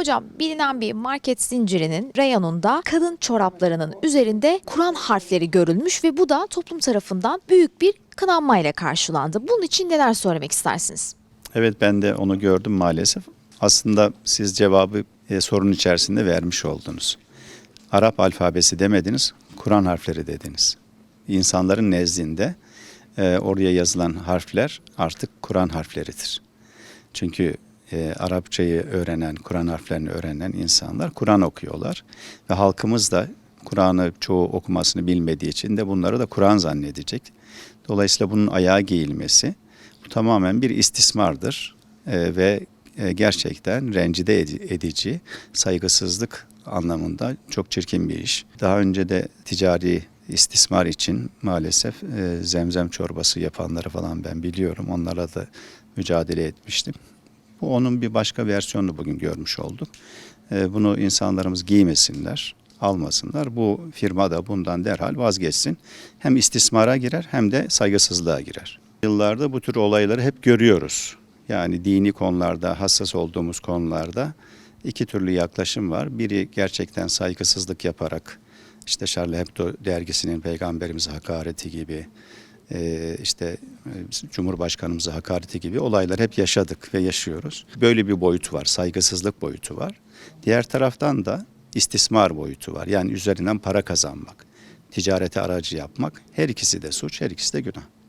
Hocam bilinen bir market zincirinin reyonunda kadın çoraplarının üzerinde Kur'an harfleri görülmüş ve bu da toplum tarafından büyük bir kınanmayla karşılandı. Bunun için neler söylemek istersiniz? Evet ben de onu gördüm maalesef. Aslında siz cevabı e, sorun içerisinde vermiş oldunuz. Arap alfabesi demediniz, Kur'an harfleri dediniz. İnsanların nezdinde e, oraya yazılan harfler artık Kur'an harfleridir. Çünkü e, Arapçayı öğrenen, Kur'an harflerini öğrenen insanlar Kur'an okuyorlar. Ve halkımız da Kur'an'ı çoğu okumasını bilmediği için de bunları da Kur'an zannedecek. Dolayısıyla bunun ayağa giyilmesi bu tamamen bir istismardır E, ve e, gerçekten rencide edi- edici, saygısızlık anlamında çok çirkin bir iş. Daha önce de ticari istismar için maalesef e, zemzem çorbası yapanları falan ben biliyorum. Onlarla da mücadele etmiştim. Bu onun bir başka versiyonunu bugün görmüş olduk. E, bunu insanlarımız giymesinler, almasınlar. Bu firma da bundan derhal vazgeçsin. Hem istismara girer hem de saygısızlığa girer. Yıllarda bu tür olayları hep görüyoruz. Yani dini konularda, hassas olduğumuz konularda iki türlü yaklaşım var. Biri gerçekten saygısızlık yaparak, işte Charlie Hebdo dergisinin peygamberimize hakareti gibi, işte e, Cumhurbaşkanımıza hakareti gibi olaylar hep yaşadık ve yaşıyoruz. Böyle bir boyutu var, saygısızlık boyutu var. Diğer taraftan da istismar boyutu var. Yani üzerinden para kazanmak, ticarete aracı yapmak her ikisi de suç, her ikisi de günah.